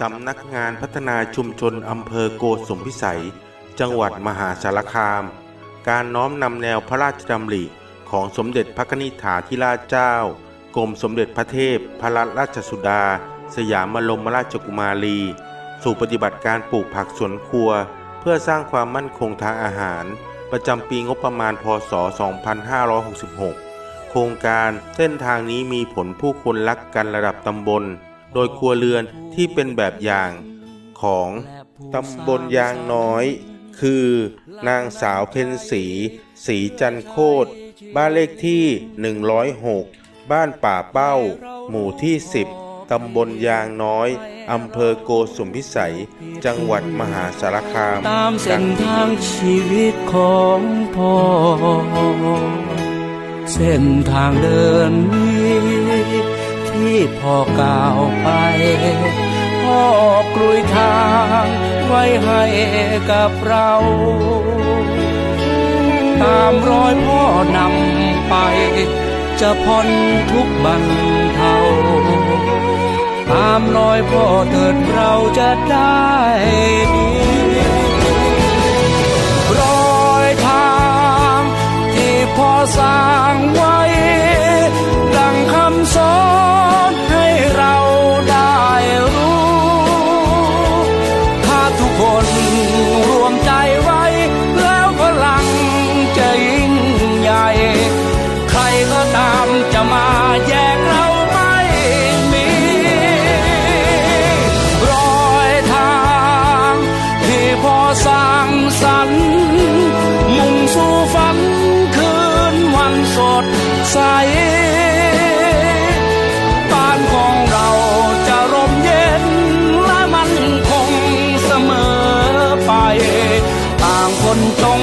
สำนักงานพัฒนาชุมชนอำเภอโกสมพิสัย จังหวัดมหาสารคาม การน้อมนำแนวพระราชดำริของสมเด็จพระนิธิถาธิราชเจ้า กรมสมเด็จพระเทพพระราชสุดา สยามบรมราชกุมารี สู่ปฏิบัติการปลูกผักสวนครัว เพื่อสร้างความมั่นคงทางอาหาร ประจำปีงบประมาณพศ 2566 โครงการเส้นทางนี้มีผลผู้คนรักกันระดับตำบล โดยครัวเรือนที่เป็นแบบอย่างของตำบลยางน้อย คือนางสาวเพ็ญศรีศรีจันโคตรบ้านเลขที่ 106 บ้านป่าเป้า หมู่ที่ 10 ตำบลยางน้อย อำเภอโกสุมพิสัย จังหวัดมหาสารคาม ตามเส้นทางชีวิตของพ่อ เส้นทางเดินนี้ พ่อก้าวไป พ่อกลุยทางไว้ให้กับเรา ตามรอยพ่อนำไป จะพ้นทุกบันเทาตามรอยพ่อเถิดเราจะได้ ใสบ้านของเราจะร่มเย็นและมันคงเสมอไป ต่างคนจง